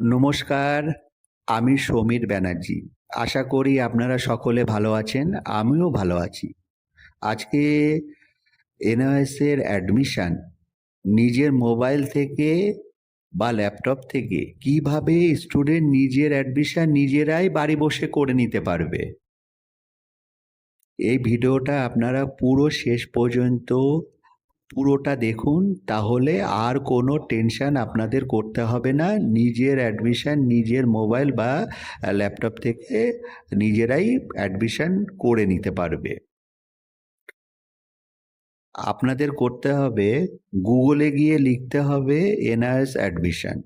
নমস্কার, আমি সমীর ব্যানার্জি। আশা করি আপনারা সকলে ভালো আছেন। আমিও ভালো আছি। আজকে এনওএস এর অ্যাডমিশন নিজের মোবাইল থেকে বা ল্যাপটপ থেকে কীভাবে স্টুডেন্ট নিজের অ্যাডমিশান নিজেরাই বাড়ি বসে করে নিতে পারবে। এই ভিডিওটা আপনারা পুরো শেষ পর্যন্ত পুরোটা দেখুন, তাহলে আর কোনো টেনশন আপনাদের করতে হবে না। নিজের অ্যাডমিশন নিজের মোবাইল বা ল্যাপটপ থেকে নিজেরাই অ্যাডমিশান করে নিতে পারবে। আপনাদের করতে হবে গুগলে গিয়ে লিখতে হবে, এনআরএস অ্যাডমিশন।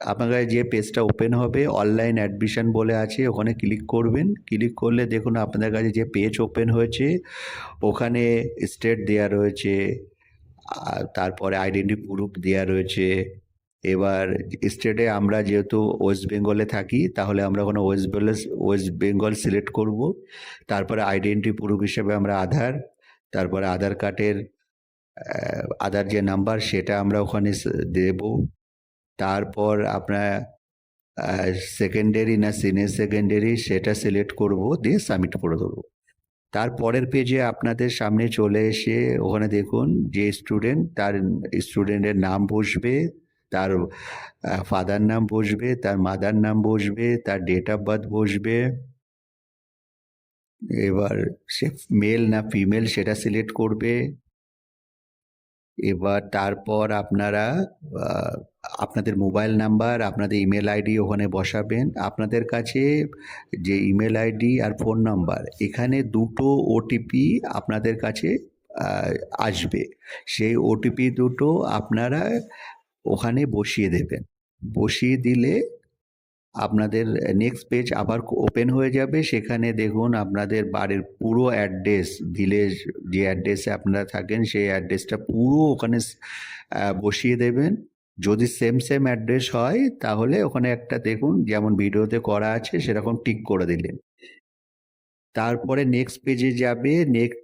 আপনার যে পেজটা ওপেন হবে অনলাইন অ্যাডমিশন বলে আছে, ওখানে ক্লিক করবেন। ক্লিক করলে দেখুন আপনাদের কাছে যে পেজ ওপেন হয়েছে, ওখানে স্টেট দেয়া রয়েছে। আর তারপরে আইডেন্টি প্রুফ দেওয়া রয়েছে। এবার স্টেটে আমরা যেহেতু ওয়েস্ট বেঙ্গলে থাকি তাহলে আমরা ওখানে ওয়েস্ট বেলে ওয়েস্ট বেঙ্গল সিলেক্ট করব। তারপরে আইডেন্টি প্রুফ হিসেবে আমরা আধার, তারপরে আধার কার্ডের আধার যে নাম্বার সেটা আমরা ওখানে দেব। তারপর আপনার সেকেন্ডারি না সিনিয়র সেকেন্ডারি সেটা সিলেক্ট করব দিয়ে সাবমিট করে দেবো। তারপরের পেজে আপনাদের সামনে চলে এসে ওখানে দেখুন যে স্টুডেন্ট তার স্টুডেন্টের নাম বসবে, তার ফাদার নাম বসবে, তার মাদার নাম বসবে, তার ডেট অফ বার্থ বসবে। এবার সে মেল না ফিমেল সেটা সিলেক্ট করবে। এবার তারপর আপনারা আপনাদের মোবাইল নাম্বার, আপনাদের ইমেল আইডি ওখানে বসাবেন। আপনাদের কাছে যে ইমেল আইডি আর ফোন নাম্বার এখানে দুটো ওটিপি আপনাদের কাছে আসবে। সেই ওটিপি দুটো আপনারা ওখানে বসিয়ে দেবেন। বসিয়ে দিলে আপনাদের নেক্সট পেজ আবার ওপেন হয়ে যাবে। সেখানে দেখুন আপনাদের বাড়ির পুরো অ্যাড্রেস, ভিলেজ যে অ্যাড্রেসে আপনারা থাকেন সেই অ্যাড্রেসটা পুরো ওখানে বসিয়ে দেবেন। যদি সেম, সেম অ্যাড্রেস হয় তাহলে ওখানে একটা দেখুন যেমন ভিডিওতে করা আছে সেরকম টিক করে দিলেন। তারপরে নেক্সট পেজে যাবে। নেক্সট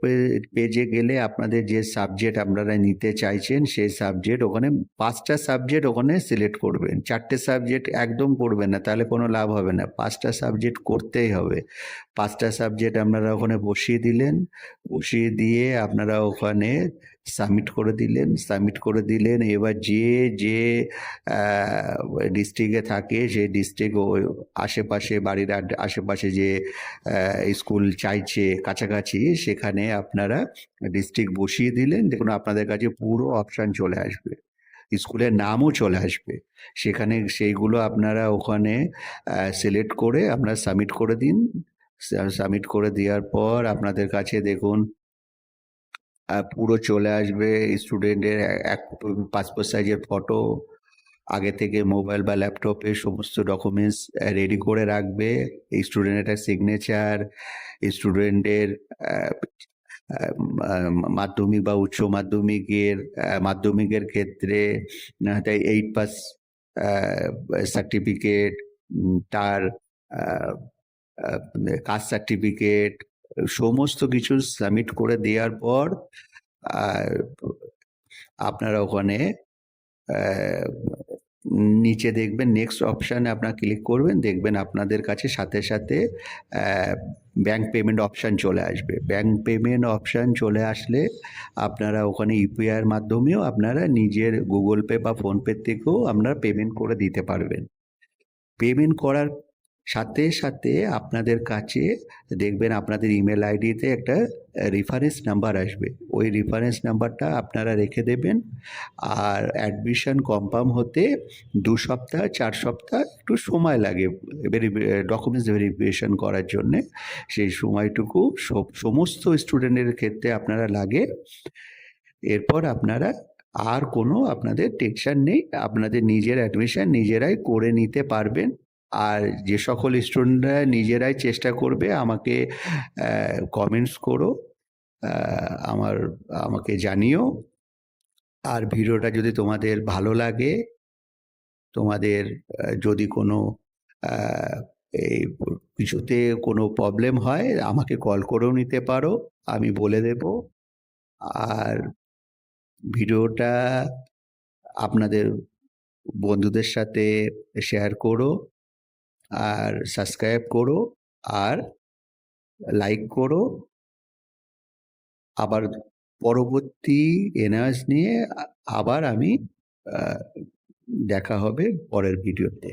পেজে গেলে আপনাদের যে সাবজেক্ট আপনারা নিতে চাইছেন, সেই সাবজেক্ট ওখানে পাঁচটা সাবজেক্ট ওখানে সিলেক্ট করবেন। চারটে সাবজেক্ট একদম করবেন না, তাহলে কোনো লাভ হবে না। পাঁচটা সাবজেক্ট করতেই হবে। পাঁচটা সাবজেক্ট আপনারা ওখানে বসিয়ে দিলেন। বসিয়ে দিয়ে আপনারা ওখানে সাবমিট করে দিলেন। সাবমিট করে দিলেন। এবার যে, যে ডিস্ট্রিক্টে থাকে সেই ডিস্ট্রিক্ট ও আশেপাশে বাড়ির আশেপাশে যে স্কুল চাইছে কাছাকাছি সেখানে আপনারা ডিস্ট্রিক্ট বসিয়ে দিলেন। দেখুন আপনাদের কাছে পুরো অপশান চলে আসবে। স্কুলের নামও চলে আসবে। সেখানে সেইগুলো আপনারা ওখানে সিলেক্ট করে আপনারা সাবমিট করে দিন। সাবমিট করে দেওয়ার পর আপনাদের কাছে দেখুন পুরো চলে আসবে স্টুডেন্টের এক পাসপোর্ট সাইজের ফটো, আগে থেকে মোবাইল বা ল্যাপটপে সমস্ত ডকুমেন্টস রেডি করে রাখবে। স্টুডেন্টের সিগনেচার, স্টুডেন্টের মাধ্যমিক বা উচ্চ মাধ্যমিকের মাধ্যমিকের ক্ষেত্রে আ তা 8 পাস সার্টিফিকেট তার কাস্ট সার্টিফিকেট সমস্ত কিছু সাবমিট করে দেওয়ার পর আপনারা ওখানে নিচে দেখবেন নেক্সট অপশানে আপনারা ক্লিক করবেন। দেখবেন আপনাদের কাছে সাথে, সাথে ব্যাংক পেমেন্ট অপশান চলে আসবে। ব্যাংক পেমেন্ট অপশান চলে আসলে আপনারা ওখানে ইউপিআইয়ের মাধ্যমেও আপনারা নিজের গুগল পে বা ফোনপে থেকেও আপনারা পেমেন্ট করে দিতে পারবেন। পেমেন্ট করার সাথে, সাথে আপনাদের কাছে দেখবেন আপনাদের ইমেল আইডিতে একটা রেফারেন্স নাম্বার আসবে। ওই রেফারেন্স নাম্বারটা আপনারা রেখে দেবেন। আর অ্যাডমিশন কনফার্ম হতে দু সপ্তাহ চার সপ্তাহ একটু সময় লাগে ভেরিফি ডকুমেন্টস ভেরিফিকেশন করার জন্যে। সেই সময়টুকু সমস্ত স্টুডেন্টের ক্ষেত্রে আপনারা লাগে। এরপর আপনারা আর কোনো আপনাদের টেনশন নেই। আপনাদের নিজের অ্যাডমিশন নিজেরাই করে নিতে পারবেন। আর যে সকল স্টুডেন্টরা নিজেরাই চেষ্টা করবে আমাকে কমেন্টস করো। আমার, আমাকে জানিও। আর ভিডিওটা যদি তোমাদের ভালো লাগে, তোমাদের যদি কোনো এই কিছুতে কোনো প্রবলেম হয়, আমাকে কল করেও নিতে পারো। আমি বলে দেব। আর ভিডিওটা আপনাদের বন্ধুদের সাথে শেয়ার করো আর সাবস্ক্রাইব করো আর লাইক করো। আবার পরবর্তী এনার্স নিয়ে আবার আমি দেখা হবে পরের ভিডিওতে